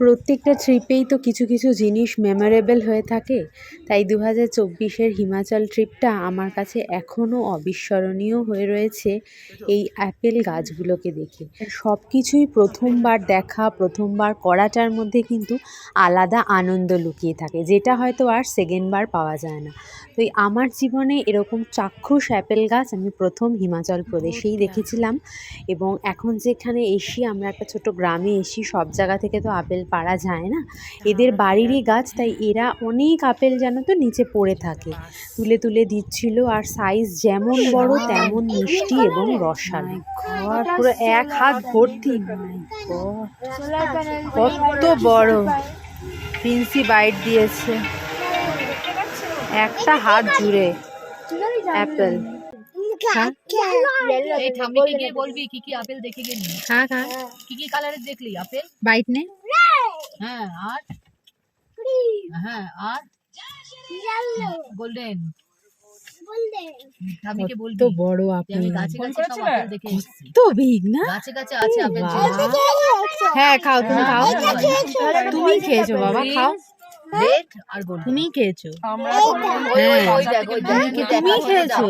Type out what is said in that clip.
প্রত্যেকটা ট্রিপেই তো কিছু কিছু জিনিস মেমোরেবল হয়ে থাকে। তাই দু হাজার চব্বিশের হিমাচল ট্রিপটা আমার কাছে এখনও অবিস্মরণীয় হয়ে রয়েছে এই অ্যাপেল গাছগুলোকে দেখে। সব কিছুই প্রথমবার দেখা, প্রথমবার করাটার মধ্যে কিন্তু আলাদা আনন্দ লুকিয়ে থাকে, যেটা হয়তো আর সেকেন্ডবার পাওয়া যায় না। তো আমার জীবনে এরকম চাক্ষুষ অ্যাপেল গাছ আমি প্রথম হিমাচল প্রদেশেই দেখেছিলাম এবং এখন যেখানে এসি, আমরা একটা ছোট গ্রামে এসি, সব জায়গা থেকে তো আপেল পাড়া যায় না। এদের বাড়িরই গাছ তাই এরা অনেক আপেল যেন তো নিচে পড়ে থাকে। তুলে তুলে দিচ্ছিল আর সাইজ যেমন বড় তেমন মিষ্টি এবং রসালো। পুরো এক হাত ভর্তি। কত বড়। প্রিন্সি বাইট দিয়েছে। একটা হাত জুড়ে অ্যাপেল হ্যাঁ? বলবি কি কি আপেল দেখে গেলি? খা খা কি কি কালারের দেখলি? আপেল? বাইট নে? হ্যাঁ আর? হ্যাঁ আর? গোল্ডেন ঠাম্মিকে বড় আপেল আমি গাছে গাছে সব আপেল দেখে এসেছি। তো বিগ না? গাছে গাছে আছে আপেল হ্যাঁ খাও তুমি খাও। তুমি খেয়েছো? বাবা খাও। তুমি খেয়েছো। তুমি খেয়েছো।